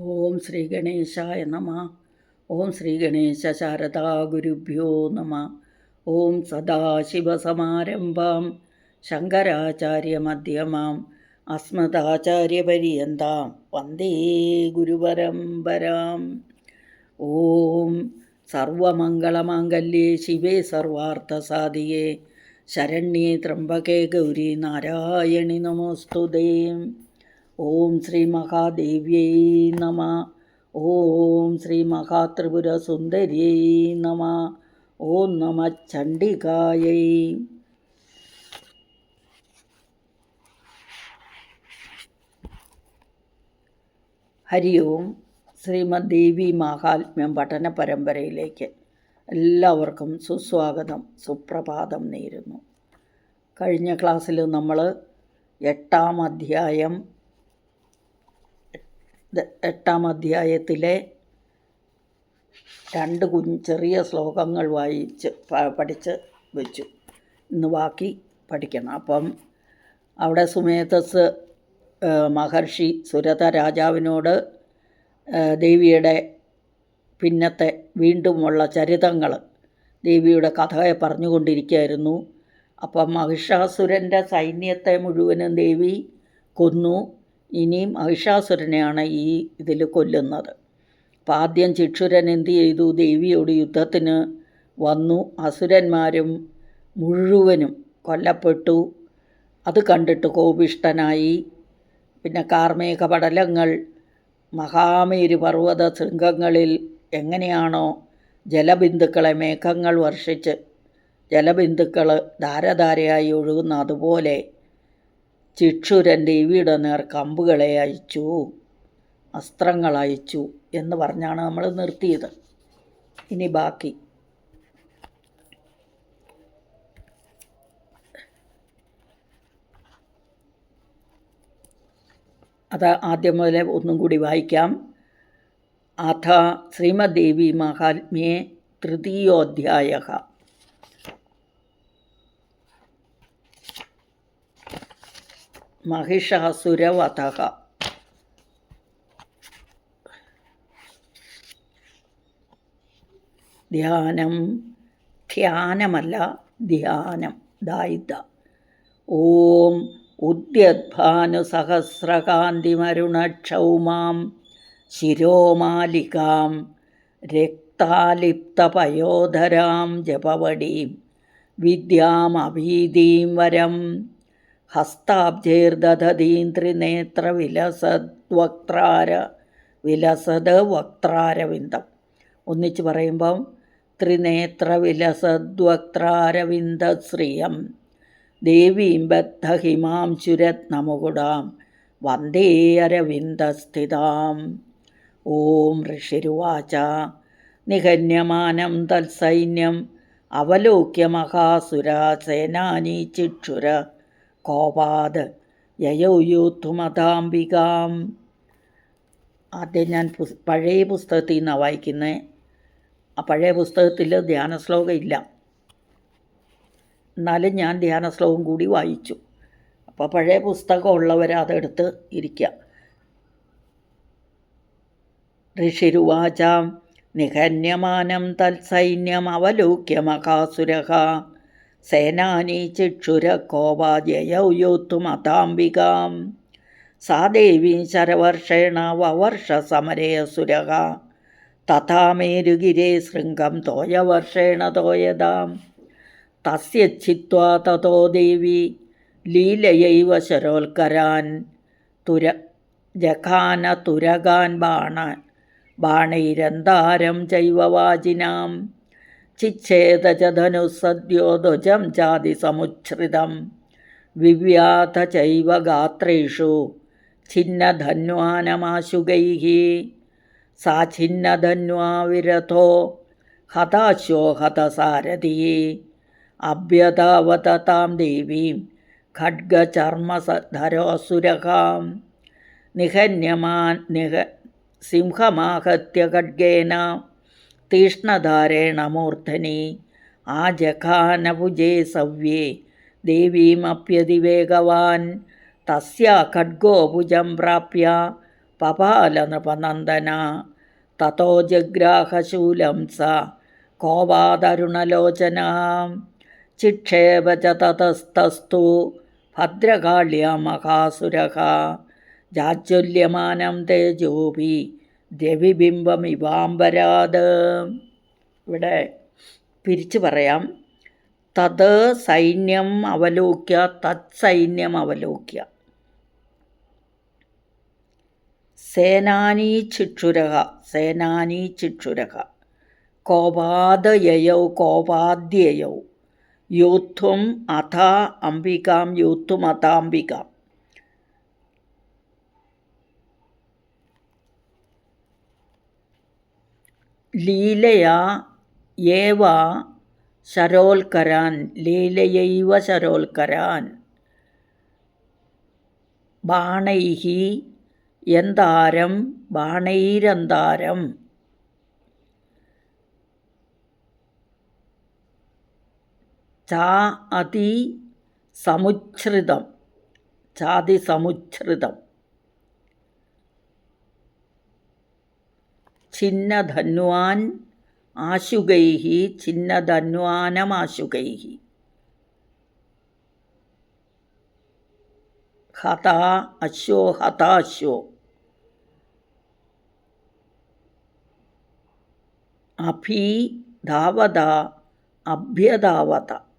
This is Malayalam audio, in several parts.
ഓം ശ്രീ ഗണേശായ നമ. ഓം ശ്രീ ഗണേശ ശാരദാ ഗുരുഭ്യോ നമ. ഓം സദാശിവസമാരംഭാം ശങ്കരാചാര്യമധ്യമാം അസ്മദാചാര്യപര്യന്താം. വന്ദേ ഗുരുപരമ്പരാം. ഓം സർവമംഗളമാംഗല്യേ ശിവേ സർവാർത്ഥസാധിയേ. ശരണ്യേ ത്രംബകേ ഗൗരി നാരായണി നമോസ്തുതേ. ഓം ശ്രീ മഹാദേവ്യൈ നമ. ഓം ശ്രീ മഹാത്രിപുരസുന്ദര്യൈ നമ. ഓം നമ ചണ്ഡികായൈ. ഹരി ഓം ശ്രീമദ് ദേവി മാഹാത്മ്യം പഠന പരമ്പരയിലേക്ക് എല്ലാവർക്കും സുസ്വാഗതം സുപ്രഭാതം നേരുന്നു. കഴിഞ്ഞ ക്ലാസ്സിൽ നമ്മൾ എട്ടാം അധ്യായം എട്ടാം അധ്യായത്തിലെ രണ്ട് കുഞ്ഞ് ചെറിയ ശ്ലോകങ്ങൾ വായിച്ച് പഠിച്ച് വെച്ചു. ഇന്ന് ബാക്കി പഠിക്കണം. അപ്പം അവിടെ സുമേധസ് മഹർഷി സുരത രാജാവിനോട് ദേവിയുടെ പിന്നത്തെ വീണ്ടുമുള്ള ചരിതങ്ങൾ ദേവിയുടെ കഥയെ പറഞ്ഞുകൊണ്ടിരിക്കുകയായിരുന്നു. അപ്പം മഹിഷാസുരന്റെ സൈന്യത്തെ മുഴുവനും ദേവി കൊന്നു. ഇനിയും മഹിഷാസുരനെയാണ് ഈ ഇതിൽ കൊല്ലുന്നത്. അപ്പം ആദ്യം ചിക്ഷുരൻ എന്ത് ചെയ്തു? ദേവിയോട് യുദ്ധത്തിന് വന്നു. അസുരന്മാരും മുഴുവനും കൊല്ലപ്പെട്ടു. അത് കണ്ടിട്ട് കോപിഷ്ടനായി പിന്നെ കാർമേഘ പടലങ്ങൾ മഹാമേരു പർവത ശൃംഗങ്ങളിൽ എങ്ങനെയാണോ ജലബിന്ദുക്കളെ മേഘങ്ങൾ വർഷിച്ച് ജലബിന്ദുക്കൾ ധാരധാരയായി ഒഴുകുന്ന അതുപോലെ ചിക്ഷുരൻ ഇവിയുടെ നേർ കമ്പുകളെ അയച്ചു അസ്ത്രങ്ങൾ അയച്ചു എന്ന് പറഞ്ഞാണ് നമ്മൾ നിർത്തിയത്. ഇനി ബാക്കി. അത് ആദ്യം മുതലേ ഒന്നും കൂടി വായിക്കാം. അഥ ശ്രീമദ്ദേവി മഹാത്മ്യേ തൃതീയോധ്യായ. മഹിഷാസുരവധ. ധ്യാനം ധ്യാനമല്ല ധ്യാനം ദായിത. ഓം ഉദ്യദ്ഭാനുസഹസ്രകാന്തിമരുണക്ഷൗമാം ശിരോമാലികാം രക്താലിപ്തപയോധരാം ജപവടീം വിദ്യാമഭീതീം വരം. ഹസ്താബ്ജൈർദധതീം ത്രിനേത്രവിലസദ്വക്ത്രാര വിലസത് വക്ത്രാരവിന്ദം ഒന്നിച്ച് പറയുമ്പം ത്രിനേത്രവിലസദ്വക്ത്രാരവിന്ദശ്രിയം. ദേവീം ബദ്ധഹിമാം ചുരത് വന്ദേ അരവിന്ദസ്ഥിതാം ഓം ഋഷിരുവാച നിഹന്യമാനം തത്സൈന്യം അവലോക്യ മഹാസുരാസേനാനി ചിക്ഷുര. കോപാത്. യയൗ യൂത്തുമതാംബികാം ആദ്യം ഞാൻ പുസ് പഴയ പുസ്തകത്തിൽ നിന്നാണ് വായിക്കുന്നത് ആ പഴയ പുസ്തകത്തിൽ ധ്യാന ശ്ലോകം ഇല്ല. എന്നാലും ഞാൻ ധ്യാന ശ്ലോകം കൂടി വായിച്ചു. അപ്പോൾ പഴയ പുസ്തകം ഉള്ളവർ അതെടുത്ത് ഇരിക്കുക ഋഷിരുവാചാം നിഹന്യമാനം തത്സൈന്യം അവലോക്യ മഹാസുരഃ സേനാനി ചിക്ഷുര കോപാജയൗ യോത്തുമതാംബികാം സാ ദേവീ ശരവർഷേണ വവർഷ സമരേ അസുരഃ തഥാ മേരുഗിരേ ശൃംഗം തോയവർഷേണ തോയതാം. തസ്യ തഥോ ദേവി ലീലയൈവ ശരോൽക്കരാൻ തുര ജഖാന തുരകാൻ ബാണ ബാണൈരന്താരം ചൈവ വാജിനാം ചിച്ഛേദ ച ധനുസദ്യോ ധ്വജം ചാതി സമുച്ഛ്രിതം വിവ്യാത ചൈവ ഗാത്രേഷു ഛിന്നധന്വാനമാശുകൈ സാ ഛിന്നധന്വാ വിരഥോ ഹതാശോ ഹതസാരഥി അഭ്യതാവത താം ദേവീം ഖഡ്ഗചർമ്മധരോസുരകാം നിഹന്യമാൻ നിഹ സിംഹമാഹത്യ ഖഡ്ഗേന തീഷ്ണധാരേണ മൂർധനി ആ ജഘാനഭുജേ സവ്യേ. ദേവീമപ്യതിവേഗവാൻ. തസ്യാ പ്രാപ്യ പ്രാപ്യ. പപാലനൃപനന്ദന. തതോ ജഗ്രാഹശൂലം സ. കോപാതരുണലോചന ചിക്ഷേപ ച തതസ്തസ്തു. മഹാസുരഃ ജാജ്വല്യമാനം തേജോപി രവിബിംബമിവാംബരാത് ഇവിടെ പിരിച്ചു പറയാം. തത് സൈന്യം അവലോക്യ തത് സൈന്യം അവലോക്യ. സേനാനീ ചിക്ഷുരക സേനാനീ ചിക്ഷുരക. കോപാദയയൗ കോപാദ്യയൗ. യൂത്വം അഥ അംബികാം യൂത്വം അഥാംബികാം ലീലയാ ഏവ ശരോൽക്കരാൻ ലീലയൈവ ശരോൽക്കരാൻ ബാണൈഹി എന്താരം ബാണൈരന്താരം. ചാ അതി സമുച്ഛ്രിതം ചാതി സമുച്ഛ്രിതം. ഛിന്നധന്വാൻ ആശുകൈः ഛിന്നധന്വാനമാശുകൈः ഹത അശ്വോ ഹതാശ്വോ അഭി ധാവത അഭ്യധാവത.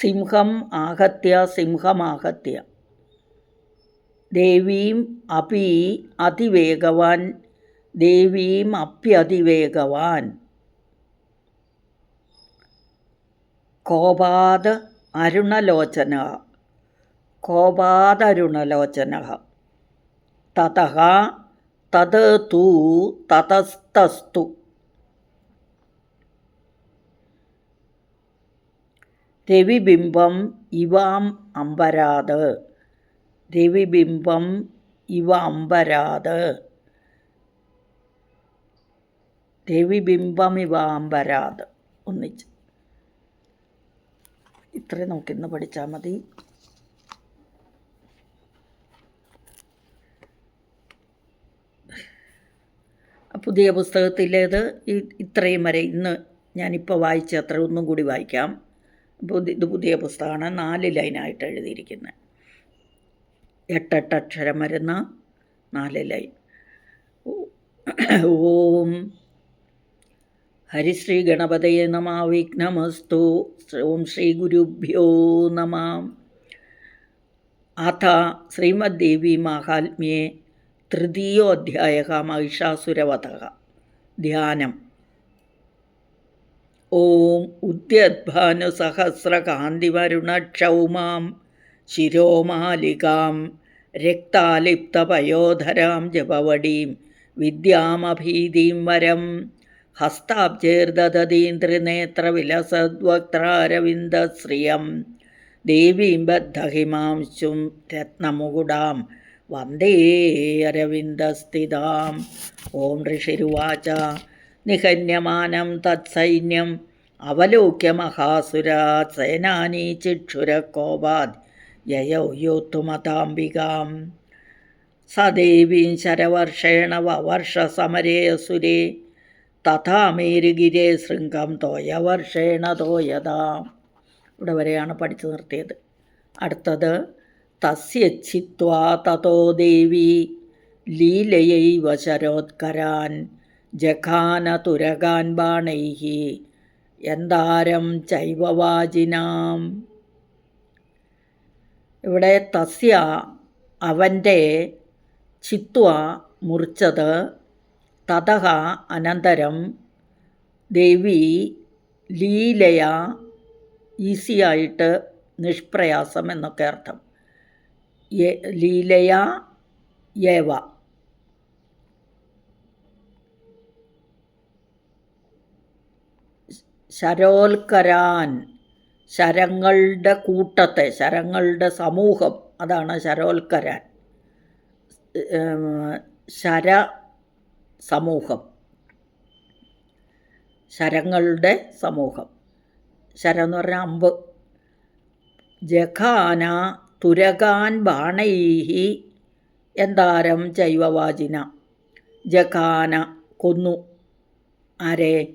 സിംഹം ആഹത്യ സിംഹമാഹത്യ ദേവീം അപി അതിവേഗവാൻ ദേവീം അപ്യതിവേഗവാൻ കോപാത് അരുണലോചന കോപാതരുണലോചന തത തത് തൂ തതസ്തസ്തു. രവിബിംബം ഇവാം അമ്പരാത്. രവിബിംബം ഇവ അമ്പരാത്. രവിബിംബമിവ അമ്പരാത്. ഒന്നിച്ച്. ഇത്രയും നോക്കിന്ന് പഠിച്ചാൽ മതി. പുതിയ പുസ്തകത്തിലേത് ഇത്രയും വരെ ഇന്ന് ഞാനിപ്പോൾ വായിച്ച അത്ര ഒന്നും കൂടി വായിക്കാം. പുതി- ഇത് പുതിയ പുസ്തകമാണ്. നാല് ലൈനായിട്ട് എഴുതിയിരിക്കുന്നത് എട്ടെട്ട് അക്ഷരം വരുന്ന നാല് ലൈൻ. ഓം ഹരിശ്രീ ഗണപതയെ നമ. വിഘ്നമസ്തു. ഓം ശ്രീ ഗുരുഭ്യോ നമ. അഥ ശ്രീമദ്ദേവി മാഹാത്മ്യേ. തൃതീയോധ്യായ മഹിഷാസുരവധ ധ്യാനം. ഓം ഉദ്യദ്ഭാനുസഹസ്രകാന്തിവരുണക്ഷൗമാം ശിരോമാലികാം രക്താലിപ്തപയോധരാം ജപവടീം വിദ്യാമഭീതിം വരം ഹസ്താബ്ജേർദതീം ത്രിനേത്രവിലസദ്വക്ത്രാരവിന്ദശ്രിയം ദേവീം ബദ്ധഹിമാംശും രത്നമുകുടാം വന്ദേ അരവിന്ദസ്ഥിതാം. ഓം ഋഷിരുവാച. നിഹന്യമാനം തത്സൈന്യം. അവലോക്യ മഹാസുരാ സേനാനീ ചിക്ഷുരക്കോപാത് ജയോ യോത്തുമതാംബികാം സദേവീം ശരവർഷേണ വവർഷസമരേ അസുരേ. തഥാ മേരുഗിരേ ശൃംഗം തോയവർഷേണ തോയതാം ഇവിടെ വരെയാണ് പഠിച്ചു നിർത്തിയത്. അടുത്തത് തസ്യച്ഛിത്വാ തതോ ദേവി. ലീലയൈവ ശരോത്കരാൻ. ജഘാന തുരകാൻ ബാണൈः എന്താരം ചൈവവാചിനാം? ഇവിടെ തസ്യ അവന്റെ ചിത്വ മുറിച്ചത് തതഹ അനന്തരം ദേവി ലീലയ ഈസിയായിട്ട് നിഷ്പ്രയാസം എന്നൊക്കെ അർത്ഥം. ലീലയ യേവ. ശരോൽക്കരാൻ ശരങ്ങളുടെ കൂട്ടത്തെ ശരങ്ങളുടെ സമൂഹം അതാണ് ശരോൽക്കരാൻ ശര സമൂഹം. ശരങ്ങളുടെ സമൂഹം. ശരം എന്ന് പറഞ്ഞാൽ അമ്പ്. ജഖാന തുരകാൻ ബാണൈഹി എന്താരം ജൈവവാചിന. ജഖാന കൊന്നു. ആരെ?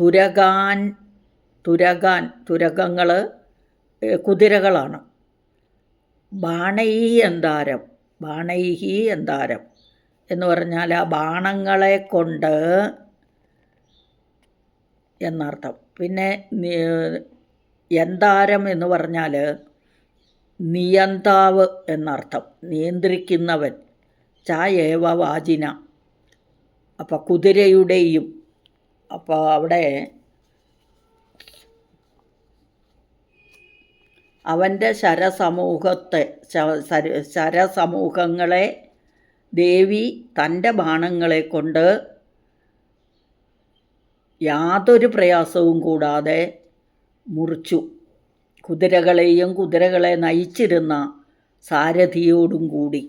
തുരകാൻ തുരകാൻ തുരകങ്ങൾ കുതിരകളാണ്. ബാണൈഹി എന്താരം ബാണൈഹി എന്താരം എന്ന് പറഞ്ഞാൽ ആ ബാണങ്ങളെ കൊണ്ട് എന്നർത്ഥം. പിന്നെ എന്താരം എന്ന് പറഞ്ഞാൽ നിയന്താവ് എന്നർത്ഥം. നിയന്ത്രിക്കുന്നവൻ ചായേവ വാചിന. അപ്പോൾ കുതിരയുടെയും അപ്പോൾ അവിടെ അവന്റെ ശരസമൂഹത്തെ ശരസമൂഹങ്ങളെ ദേവി തന്റെ ബാണങ്ങളെ കൊണ്ട് യാതൊരു പ്രയാസവും കൂടാതെ മുറിച്ചു. കുതിരകളെയും കുതിരകളെ നയിച്ചിരുന്ന സാരഥിയോടും കൂടി.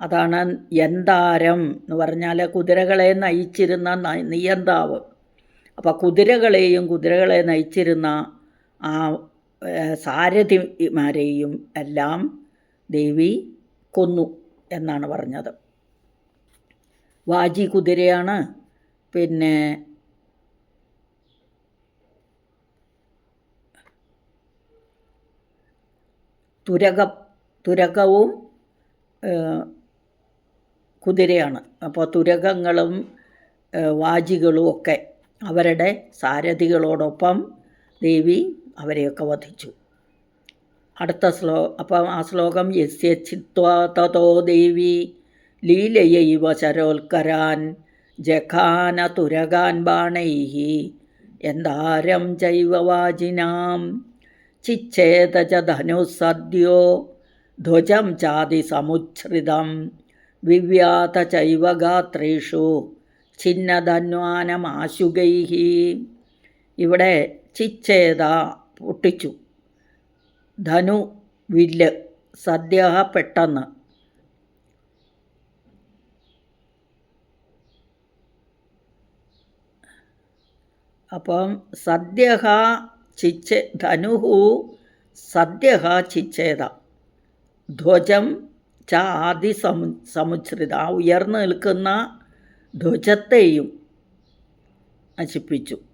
അതാണ് യന്താരം എന്ന് പറഞ്ഞാൽ കുതിരകളെ നയിച്ചിരുന്ന നിയന്താവ്. അപ്പോൾ കുതിരകളെയും കുതിരകളെ നയിച്ചിരുന്ന ആ സാരഥിമാരെയും എല്ലാം ദേവി കൊന്നു എന്നാണ് പറഞ്ഞത്. വാജി കുതിരയാണ് പിന്നെ തുരക തുരകവും കുതിരയാണ്. അപ്പോൾ തുരകങ്ങളും വാജികളും ഒക്കെ അവരുടെ സാരഥികളോടൊപ്പം ദേവി അവരെയൊക്കെ വധിച്ചു. അടുത്ത ശ്ലോ അപ്പം ആ ശ്ലോകം യസ്യ ചിത്വാ തതോ ദേവി ലീലയൈവ ശരോൽക്കരാൻ ജഖാന തുരകാൻ ബാണൈഹി എന്താരം ചൈവ വാജിനാം ചിച്ഛേദ ച ധനുസദ്യോ ധ്വജം ചാതി സമുച്ഛ്രിതം വിവ്യാത ചൈവ ഗാത്രേഷു ഇവിടെ ചിച്ഛേദ പൊട്ടിച്ചു. ധനു വില്ല് സദ്യ പെട്ടെന്ന്. അപ്പം സദ്യ ചിച്ച ധനുഹു സദ്യ ചിച്ചേത. ധ്വജം ച ആദി സമു സമുച്ഛ്രിത ആ ഉയർന്നു നിൽക്കുന്ന ധ്വജത്തെയും നശിപ്പിച്ചു.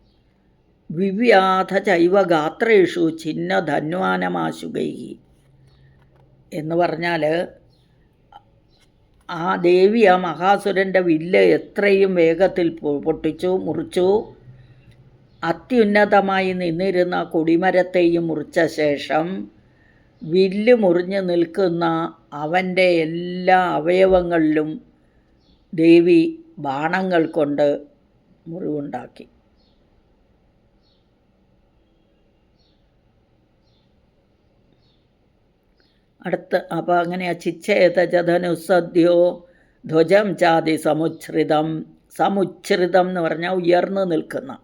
വിവ്യാധ ചൈവ ഗാത്രേഷു ധന്വാനമാശുകൈ എന്ന് പറഞ്ഞാൽ ആ ദേവി ആ മഹാസുരന്റെ വില്ല് എത്രയും വേഗത്തിൽ പൊട്ടിച്ചു മുറിച്ചു. അത്യുന്നതമായി നിന്നിരുന്ന കൊടിമരത്തെയും മുറിച്ച ശേഷം വില്ല് മുറിഞ്ഞു നിൽക്കുന്ന അവന്റെ എല്ലാ അവയവങ്ങളിലും ദേവി ബാണങ്ങൾ കൊണ്ട് മുറിവുണ്ടാക്കി. അടുത്ത അപ്പോൾ അങ്ങനെ ചിച്ഛേതജധനുസദ്യോ ധ്വജം ചാതി സമുച്ഛ്രിതം. സമുച്ഛ്രിതം എന്ന് പറഞ്ഞാൽ ഉയർന്നു നിൽക്കുന്ന.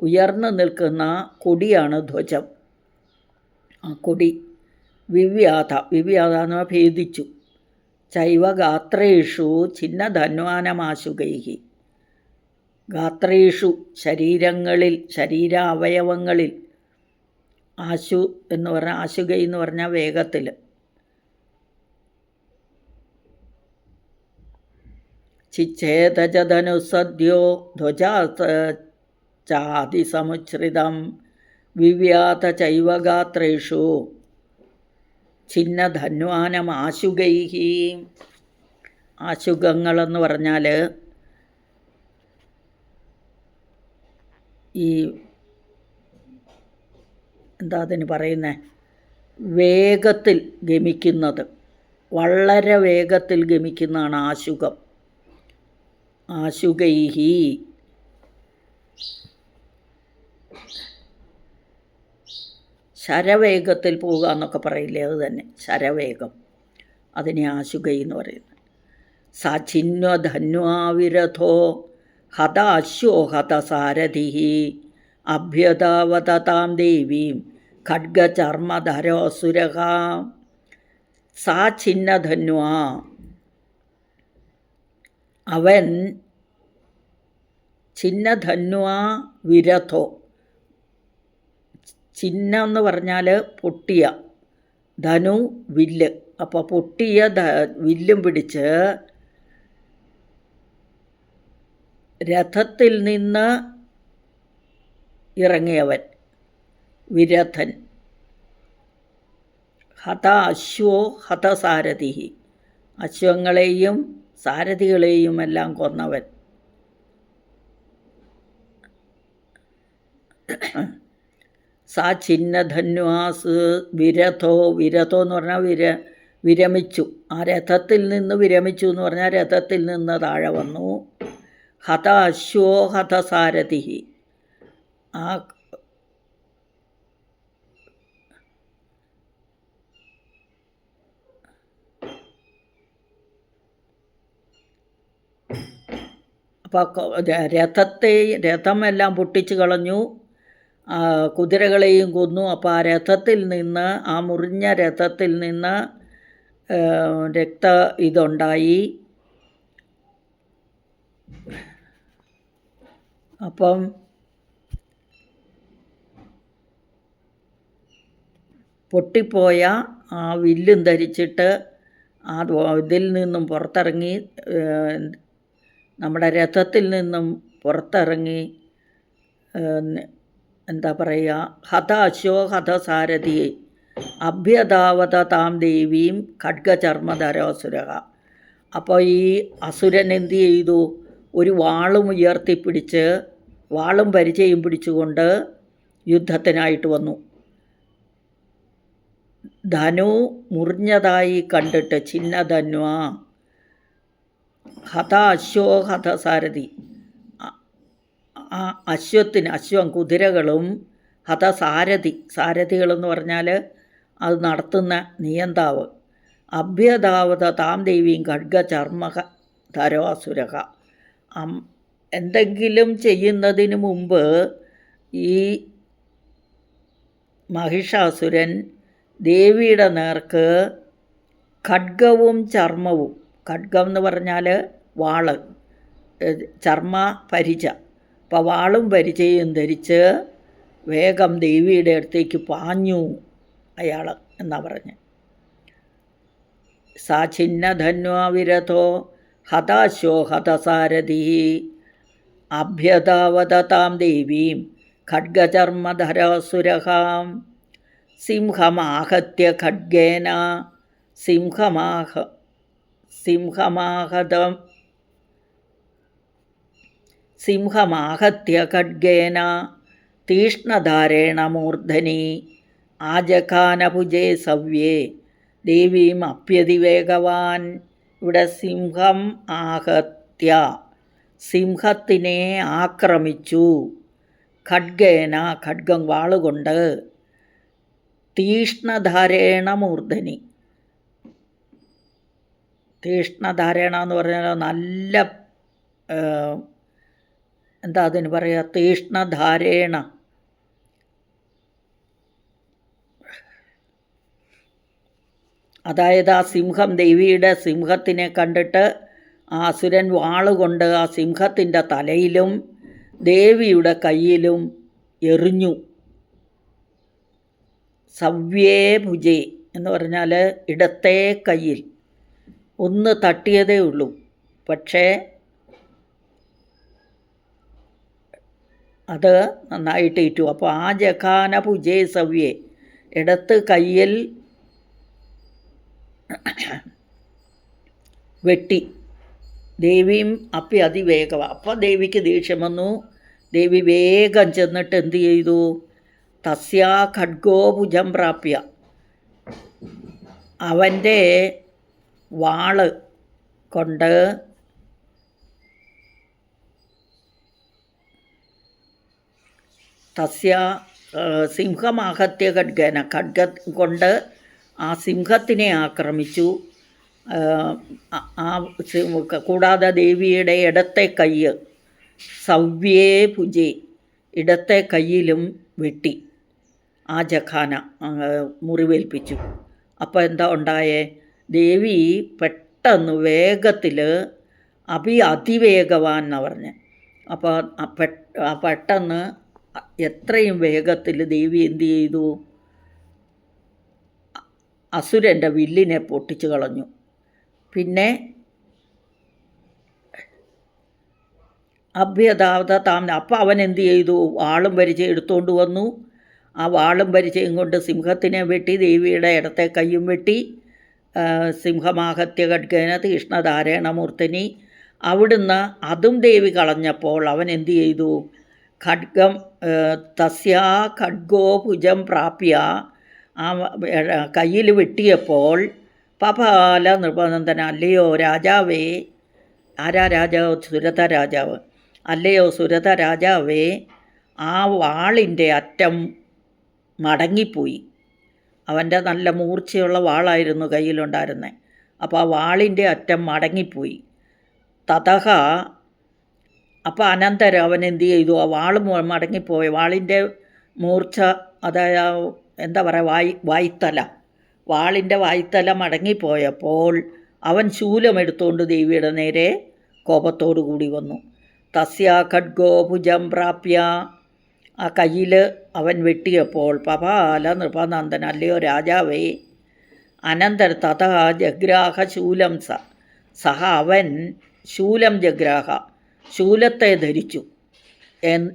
ഉയർന്നു നിൽക്കുന്ന കൊടിയാണ് ധ്വജം. ആ കൊടി വിവ്യാത വിവ്യാത എന്ന് ഭേദിച്ചു. ചൈവഗാത്രേഷു ചിന്ന ധന്വാനമാശുകൈഹി ഗാത്രേഷു ശരീരങ്ങളിൽ ശരീരാവയവങ്ങളിൽ ആശു എന്ന് പറഞ്ഞാൽ ആശുകൈ എന്ന് പറഞ്ഞാൽ വേഗത്തിൽ ചിച്ഛേദജധനുസദ്യോ ധ്വജാതിസമുച്ഛ്രിതം ചാതിസമുച്ഛ്രിതം വിവ്യാത ചൈവഗാത്രേഷു ഛിന്നധന്വാനം ആശുഗൈഹി ആശുഗങ്ങളെന്ന് പറഞ്ഞാൽ ഈ എന്താ അതിന് പറയുന്നത് വേഗത്തിൽ ഗമിക്കുന്നത്. വളരെ വേഗത്തിൽ ഗമിക്കുന്നതാണ് ആശുകം ആശുഗൈഹി ശരവേഗത്തിൽ പോവുക എന്നൊക്കെ പറയില്ലേ അത് തന്നെ. ശരവേഗം. അതിനെ ആശുകൈ എന്ന് പറയുന്നത് സചിന്വധന്വാവിരഥോ ഹതാശ്വോ ഹതസാരഥി അഭ്യതാവതതാം ദേവീം ഖഡ്ഗചർമ്മധരോസുരഹ. സാ ഛിന്നധന്വാ അവൻ ഛിന്നധന്വാ വിരഥോ. ചിന്ന എന്ന് പറഞ്ഞാൽ പൊട്ടിയ. ധനു വില്ല്. അപ്പോൾ പൊട്ടിയ ധ വില്ലും പിടിച്ച് രഥത്തിൽ നിന്ന് ഇറങ്ങിയവൻ. വിരഥൻ. ഹത അശ്വോ ഹതസാരഥി അശ്വങ്ങളെയും സാരഥികളെയും എല്ലാം കൊന്നവൻ. സാ ചിഹ്നധന്വാസ് വിരഥോ വിരഥോ എന്ന് പറഞ്ഞാൽ വിര വിരമിച്ചു. ആ രഥത്തിൽ നിന്ന് വിരമിച്ചു എന്ന് പറഞ്ഞാൽ രഥത്തിൽ നിന്ന് താഴെ വന്നു. ഹത അശ്വോ ഹതസാരഥി ആ അപ്പോൾ രഥത്തെ രഥമെല്ലാം പൊട്ടിച്ച് കളഞ്ഞു. കുതിരകളെയും കൊന്നു. അപ്പോൾ ആ രഥത്തിൽ നിന്ന് ആ മുറിഞ്ഞ രഥത്തിൽ നിന്ന് രക്ത ഇതുണ്ടായി. അപ്പം പൊട്ടിപ്പോയ ആ വില്ലും ധരിച്ചിട്ട് ആ ഇതിൽ നിന്നും പുറത്തിറങ്ങി നമ്മുടെ രഥത്തിൽ നിന്നും പുറത്തിറങ്ങി എന്താ പറയുക ഹത അശോ ഹത സാരഥി അഭ്യതാവത താം ദേവിയും ഖഡ്ഗചർമ്മധരാസുര അപ്പോൾ ഈ അസുരൻ എന്ത് ചെയ്തു? ഒരു വാളും ഉയർത്തിപ്പിടിച്ച് വാളും പരിചയം പിടിച്ചുകൊണ്ട് യുദ്ധത്തിനായിട്ട് വന്നു. ധനു മുറിഞ്ഞതായി കണ്ടിട്ട് ചിഹ്നധന്വ ഹത അശ്വോ ഹത സാരഥി. ആ അശ്വത്തിന് അശ്വം കുതിരകളും ഹത സാരഥി സാരഥികളെന്ന് പറഞ്ഞാൽ അത് നടത്തുന്ന നിയന്താവ്. അഭ്യതാവത താം ദേവിയും ഖഡ്ഗ ചർമ്മക ധരോസുരക എന്തെങ്കിലും ചെയ്യുന്നതിന് മുമ്പ് ഈ മഹിഷാസുരൻ ദേവിയുടെ നേർക്ക് ഖഡ്ഗവും ചർമ്മവും ഖഡ്ഗം എന്ന് പറഞ്ഞാൽ വാൾ. ചർമ്മ പരിച. അപ്പോൾ വാളും പരിചയും ധരിച്ച് വേഗം ദേവിയുടെ അടുത്തേക്ക് പാഞ്ഞു അയാൾ എന്നാ പറഞ്ഞ്. സാ ഛിന്നധന്വാവിരഥോ ഹതാശോ ഹതസാരഥി അഭ്യതാവതാം ദേവീം ഖഡ്ഗചർമ്മധരാസുരഹാം. സിംഹമാഹത്യ ഖഡ്ഗേന. സിംഹമാഹ സിംഹമാഹതം. സിംഹമാഹത്യ ഖഡ്ഗേന തീഷ്ണധാരേണ മൂർധനി ആജഖാനഭുജേ സവ്യേ ദേവീം അപ്യതിവേഗവാൻ. ഇവിടെ സിംഹം ആഹത്യ സിംഹത്തിനെ ആക്രമിച്ചു. ഖഡ്ഗേന ഖഡ്ഗം വാളുകൊണ്ട് തീഷ്ണധാരേണ മൂർധനി തീഷ്ണധാരേണ എന്ന് പറഞ്ഞാൽ നല്ല എന്താ അതിന് പറയുക തീഷ്ണധാരേണ അതായത് ആ സിംഹം ദേവിയുടെ സിംഹത്തിനെ കണ്ടിട്ട് ആ അസുരൻ വാളുകൊണ്ട് ആ സിംഹത്തിന്റെ തലയിലും ദേവിയുടെ കയ്യിലും എറിഞ്ഞു. സവ്യേ ഭുജേ എന്ന് പറഞ്ഞാൽ ഇടത്തെ കയ്യിൽ. ഒന്ന് തട്ടിയതേ ഉള്ളൂ. പക്ഷേ അത് നന്നായിട്ട് ഇറ്റു അപ്പോൾ ആ ജഖാന പുജേ സവ്യേ ഇടത്ത് കയ്യിൽ വെട്ടി. ദേവിയും അപ്പി അതിവേഗം അപ്പം ദേവിക്ക് ദേഷ്യം വന്നു. ദേവി വേഗം ചെന്നിട്ട് എന്ത് ചെയ്തു? തസ്യാ ഖഡ്ഗോ ഭുജം പ്രാപ്യ. അവന്റെ വാൾ കൊണ്ട് തസ്യ സിംഹമാഹത്യ ഖഡ്ഗന. ഖഡ്ഗ കൊണ്ട് ആ സിംഹത്തിനെ ആക്രമിച്ചു. ആ കൂടാതെ ദേവിയുടെ ഇടത്തെ കയ്യ് സവ്യേ ഭുജേ ഇടത്തെ കയ്യിലും വെട്ടി. ആ ജഖാന മുറിവേൽപ്പിച്ചു. അപ്പോൾ എന്താ ഉണ്ടായേ? ദേവി പെട്ടെന്ന് വേഗത്തിൽ അഭി അതിവേഗവാൻ എന്നാണ് പറഞ്ഞ്. അപ്പോൾ പെട്ടെന്ന് എത്രയും വേഗത്തിൽ ദേവി എന്ത് ചെയ്തു? അസുരന്റെ വില്ലിനെ പൊട്ടിച്ചു കളഞ്ഞു. പിന്നെ അഭ്യതാവത താം അപ്പം അവൻ എന്ത് ചെയ്തു? വാളും പരിചയം എടുത്തുകൊണ്ട് വന്നു. ആ വാളും പരിചയം കൊണ്ട് സിംഹത്തിനെ വെട്ടി ദേവിയുടെ ഇടത്തെ കയ്യും വെട്ടി. സിംഹമാഹത്യ ഖഡ്ഗേന തീഷ്ണധാരേണമൂർത്തിനി അവിടുന്ന് അതും ദേവി കളഞ്ഞപ്പോൾ അവൻ എന്ത് ചെയ്തു? ഖഡ്ഗം തസ്യാ ഖഡ്ഗോ ഭുജം പ്രാപ്യ. ആ കയ്യിൽ വെട്ടിയപ്പോൾ പപാല നൃപനന്ദന അല്ലയോ രാജാവേ ആരാ രാജാവ്? സുരത രാജാവ്. അല്ലയോ സുരത രാജാവേ ആ വാളിന്റെ അറ്റം മടങ്ങിപ്പോയി. അവന്റെ നല്ല മൂർച്ചയുള്ള വാളായിരുന്നു കയ്യിലുണ്ടായിരുന്നത് അപ്പോൾ ആ വാളിന്റെ അറ്റം മടങ്ങിപ്പോയി. തതഹ അപ്പോൾ അനന്തരം അവൻ എന്ത് ചെയ്തു? ആ വാൾ മടങ്ങിപ്പോയി. വാളിന്റെ മൂർച്ച അതായത് എന്താ പറയുക വായി വായ്ത്തല. വാളിന്റെ വായ്ത്തല മടങ്ങിപ്പോയപ്പോൾ അവൻ ശൂലമെടുത്തുകൊണ്ട് ദേവിയുടെ നേരെ കോപത്തോടു കൂടി വന്നു. തസ്യ ഖഡ്ഗോ ഭുജം പ്രാപ്യ. ആ കയ്യിൽ അവൻ വെട്ടിയപ്പോൾ പപാല നൃപനന്ദൻ അല്ലയോ രാജാവേ അനന്തര തഥ ജഗ്രാഹ ശൂലം സ സഹ അവൻ ശൂലം ജഗ്രാഹ ശൂലത്തെ ധരിച്ചു.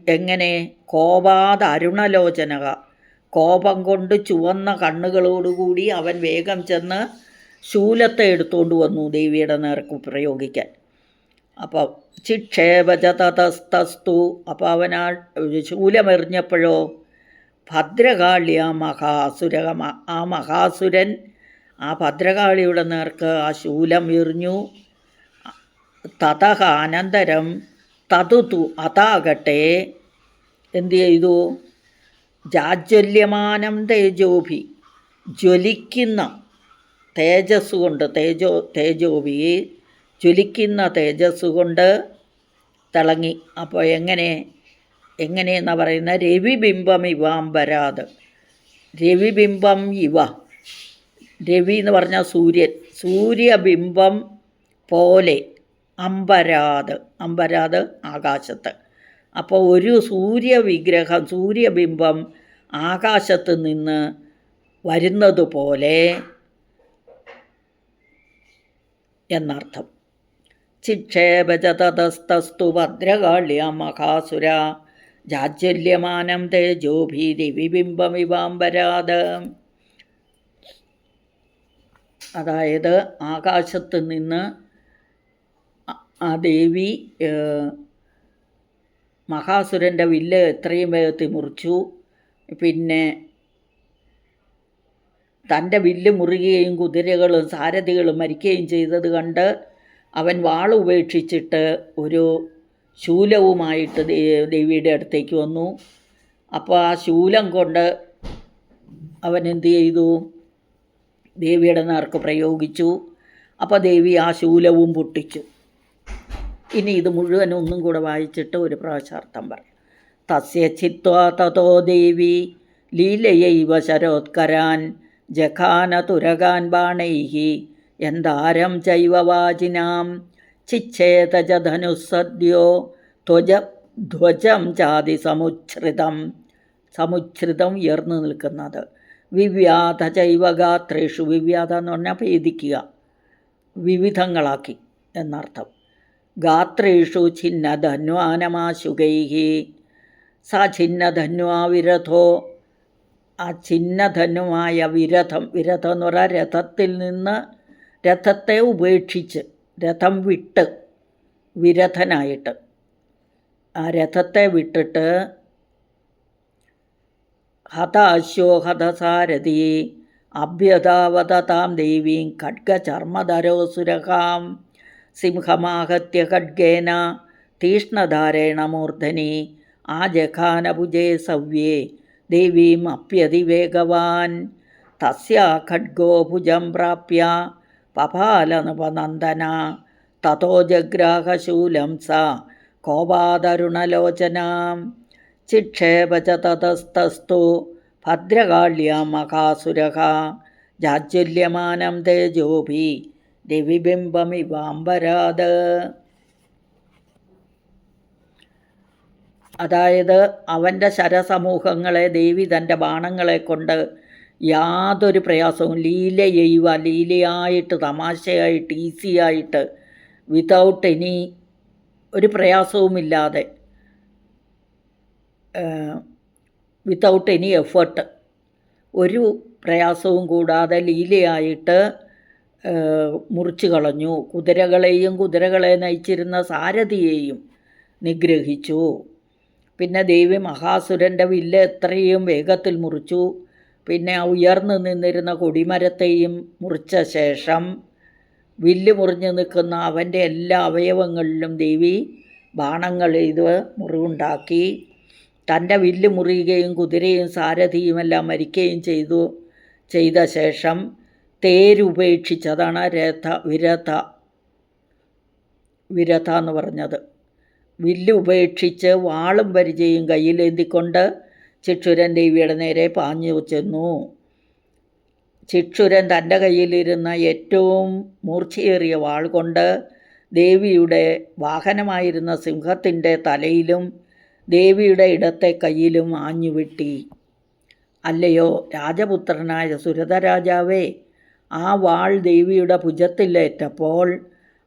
എങ്ങനെ? കോപാത അരുണലോചന കോപം കൊണ്ട് ചുവന്ന കണ്ണുകളോടുകൂടി അവൻ വേഗം ചെന്ന് ശൂലത്തെ എടുത്തുകൊണ്ട് വന്നു ദേവിയുടെ നേർക്ക് പ്രയോഗിക്കാൻ. അപ്പോൾ ചിക്ഷേപച തതസ്തസ്തു അപ്പോൾ അവൻ ആ ശൂലമെറിഞ്ഞപ്പോഴോ ഭദ്രകാളി ആ മഹാസുര ആ മഹാസുരൻ ആ ഭദ്രകാളിയുടെ നേർക്ക് ആ ശൂലം എറിഞ്ഞു. തതഹ അനന്തരം തതുതു അതാകട്ടെ എന്തു ചെയ്തു? ജാജ്വല്യമാനം തേജോഭി ജ്വലിക്കുന്ന തേജസ് കൊണ്ട് തേജോ തേജോഭി ജ്വലിക്കുന്ന തേജസ് കൊണ്ട് തിളങ്ങി. അപ്പോൾ എങ്ങനെ? എങ്ങനെയെന്നാ പറയുന്ന രവിബിംബം ഇവാംബരാത് രവിബിംബം ഇവ. രവി എന്ന് പറഞ്ഞാൽ സൂര്യൻ. സൂര്യബിംബം പോലെ അമ്പരാത്. അമ്പരാത് ആകാശത്ത്. അപ്പോൾ ഒരു സൂര്യവിഗ്രഹം സൂര്യബിംബം ആകാശത്ത് നിന്ന് വരുന്നത് പോലെ എന്നർത്ഥം. ചിക്ഷേപജതസ്തസ്തു ഭദ്രകാളിയ മഹാസുര. ജാജ്വല്യമാനം തേജോഭീതി വിബിംബമിവാംബരാത് അതായത് ആകാശത്ത് നിന്ന് ആ ദേവി മഹാസുരന്റെ വില്ല് എത്രയും വേഗത്തിൽ മുറിച്ചു. പിന്നെ തന്റെ വില്ല് മുറുകുകയും കുതിരകളും സാരഥികളും മരിക്കുകയും ചെയ്തത് കണ്ട് അവൻ വാൾ ഉപേക്ഷിച്ചിട്ട് ഒരു ശൂലവുമായിട്ട് ദേവിയുടെ അടുത്തേക്ക് വന്നു. അപ്പോൾ ആ ശൂലം കൊണ്ട് അവൻ എന്ത് ചെയ്തു? ദേവിയുടെ നേർക്ക് പ്രയോഗിച്ചു. അപ്പോൾ ദേവി ആ ശൂലവും പൊട്ടിച്ചു. ഇനി ഇത് മുഴുവൻ ഒന്നും കൂടെ വായിച്ചിട്ട് ഒരു പ്രാവശ്യാർത്ഥം പറയാം. തസ്യ ചിത്വാ തതോ ദേവി ലീലയൈവ ശരോത്കരാൻ ജഖാന തുരകാൻ ബാണൈഹി. എന്താരം ചൈവ ധനുസ്സദ്യോ ധ്വജ ധ്വജം ചാതി സമുച്ഛ്രിതം. സമുച്ഛ്രിതം ഉയർന്നു നിൽക്കുന്നത്. വിവ്യാധ ജൈവഗാത്രേഷു വിവ്യാധ എന്ന് പറഞ്ഞാൽ ഭേദിക്കുക. വിവിധങ്ങളാക്കി എന്നർത്ഥം. ഗാത്രേഷു ചിഹ്നധന്വാനമാശുകൈഹി സ ഛിന്നധന്വാ വിരഥോ. ആ ഛിന്നധനുമായ വിരഥം. വിരഥം എന്ന് പറഞ്ഞാൽ രഥത്തിൽ നിന്ന് രഥത്തെ ഉപേക്ഷിച്ച് രഥം വിട്ട് വിരഥനായിട്ട്. ആ രഥത്തെ വിട്ടിട്ട് ഹതാശ്യോ ഹതസാരഥി അഭ്യതാവതതാം ദേവീം ഖഡ്ഗചർമ്മധരോസുരകാം സിംഹമാഹത്യ ഖഡ്ഗേന തീഷ്ണധാരേണ മൂർധനി ആ ജഖാനഭുജേ സവ്യേ ദേവീം അപ്യതിവേഗവാൻ. തസ്യ ഖഡ്ഗോ ഭുജം പ്രാപ്യ പപാലനപനന്ദന തതോ ജഗ്രാഹശൂലം സ. കോപാതരുണലോചനാം ചിക്ഷേപ ച തതസ്തസ്തു. ഭദ്രകാള്യാം മഹാസുരः ജാജ്വല്യമാനം തേജോഭി. രവിബിംബമിവാംബരാത്. അതായത് അവന്റെ ശരസമൂഹങ്ങളെ ദേവി തന്റെ ബാണങ്ങളെ കൊണ്ട് യാതൊരു പ്രയാസവും ലീല ചെയ്യുക ലീലയായിട്ട് തമാശയായിട്ട് ഈസിയായിട്ട് വിതൗട്ട് എനി ഒരു പ്രയാസവുമില്ലാതെ വിതൗട്ട് എനി എഫേർട്ട് ഒരു പ്രയാസവും കൂടാതെ ലീലയായിട്ട് മുറിച്ചു കളഞ്ഞു. കുതിരകളെയും കുതിരകളെ നയിച്ചിരുന്ന സാരഥിയെയും നിഗ്രഹിച്ചു. പിന്നെ ദേവി മഹാസുരന്റെ വില്ല് എത്രയും വേഗത്തിൽ മുറിച്ചു. പിന്നെ ഉയർന്നു നിന്നിരുന്ന കൊടിമരത്തെയും മുറിച്ച ശേഷം വില്ല് മുറിഞ്ഞു നിൽക്കുന്ന അവന്റെ എല്ലാ അവയവങ്ങളിലും ദേവി ബാണങ്ങൾ ഇത് മുറിവുണ്ടാക്കി. തന്റെ വില്ല് മുറിയുകയും കുതിരയും സാരഥിയുമെല്ലാം മരിക്കുകയും ചെയ്തു. ചെയ്ത ശേഷം തേരുപേക്ഷിച്ചതാണ് രഥ വിരഥ വിരഥ എന്ന് പറഞ്ഞത്. വില്ല് ഉപേക്ഷിച്ച് വാളും പരിചയും കയ്യിലേന്തിക്കൊണ്ട് ചിക്ഷുരൻ ദേവിയുടെ നേരെ പാഞ്ഞു ചെന്നു. ചിക്ഷുരൻ തന്റെ കയ്യിലിരുന്ന ഏറ്റവും മൂർച്ചയേറിയ വാൾ കൊണ്ട് ദേവിയുടെ വാഹനമായിരുന്ന സിംഹത്തിന്റെ തലയിലും ദേവിയുടെ ഇടത്തെ കയ്യിലും ആഞ്ഞുവിട്ടി അല്ലയോ രാജപുത്രനായ സുരത രാജാവേ ആ വാൾ ദേവിയുടെ ഭുജത്തിലേറ്റപ്പോൾ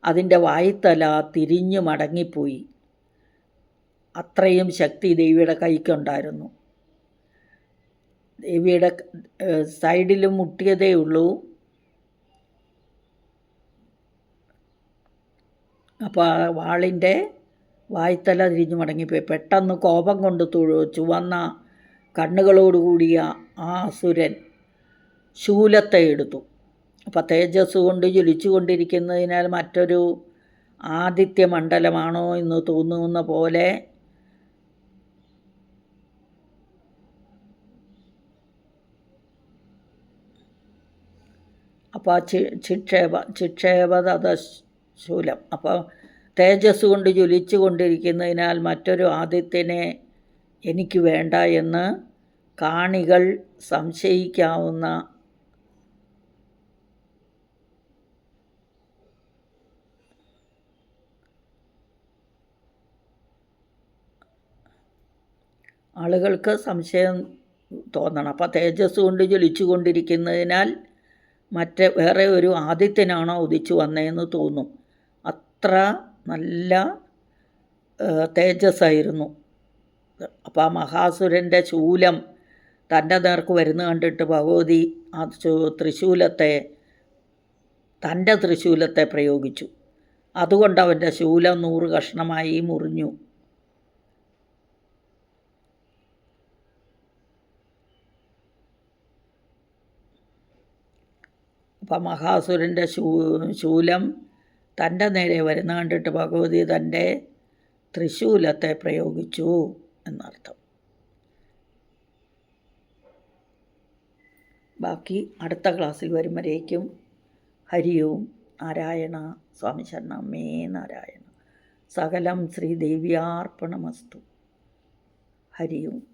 അതിന്റെ വായ്ത്തല തിരിഞ്ഞു മടങ്ങിപ്പോയി. അത്രയും ശക്തി ദേവിയുടെ കൈക്കുണ്ടായിരുന്നു. ദേവിയുടെ സൈഡിൽ മുട്ടിയതേ ഉള്ളൂ. അപ്പോൾ ആ വാളിന്റെ വായ്ത്തല തിരിഞ്ഞു മടങ്ങിപ്പോയി. പെട്ടെന്ന് കോപം കൊണ്ട് തുഴു ചുവന്ന കണ്ണുകളോടുകൂടിയ ആ അസുരൻ ശൂലത്തെ എടുത്തു. അപ്പോൾ തേജസ് കൊണ്ട് ജ്വലിച്ചു കൊണ്ടിരിക്കുന്നതിനാൽ മറ്റൊരു ആദിത്യ മണ്ഡലമാണോ എന്ന് തോന്നുന്ന പോലെ അപ്പോൾ ആ ചി ചിക്ഷേപ ചിക്ഷേപതശൂലം അപ്പോൾ തേജസ് കൊണ്ട് ജ്വലിച്ചു കൊണ്ടിരിക്കുന്നതിനാൽ മറ്റൊരു ആദിത്യനെ എനിക്ക് വേണ്ട എന്ന് കാണികൾ സംശയിക്കാവുന്ന ആളുകൾക്ക് സംശയം തോന്നണം. അപ്പോൾ തേജസ് കൊണ്ട് ജ്വലിച്ചു കൊണ്ടിരിക്കുന്നതിനാൽ മറ്റേ വേറെ ഒരു ആദിത്യനാണോ ഉദിച്ചു വന്നതെന്ന് തോന്നും. അത്ര നല്ല തേജസ്സായിരുന്നു. അപ്പോൾ ആ മഹാസുരന്റെ ശൂലം തന്റെ നേർക്ക് വരുന്ന കണ്ടിട്ട് ഭഗവതി ആ ത്രിശൂലത്തെ തന്റെ ത്രിശൂലത്തെ പ്രയോഗിച്ചു. അതുകൊണ്ട് അവന്റെ ശൂലം നൂറ് കഷ്ണമായി മുറിഞ്ഞു. അപ്പം മഹാസുരന്റെ ശൂലം തന്റെ നേരെ വരുന്ന കണ്ടിട്ട് ഭഗവതി തന്റെ തൃശൂലത്തെ പ്രയോഗിച്ചു എന്നർത്ഥം. ബാക്കി അടുത്ത ക്ലാസ്സിൽ വരും വരേക്കും ഹരിയും നാരായണ സ്വാമി ശരണമേ നാരായണ സകലം ശ്രീദേവ്യാർപ്പണമസ്തു ഹരിയും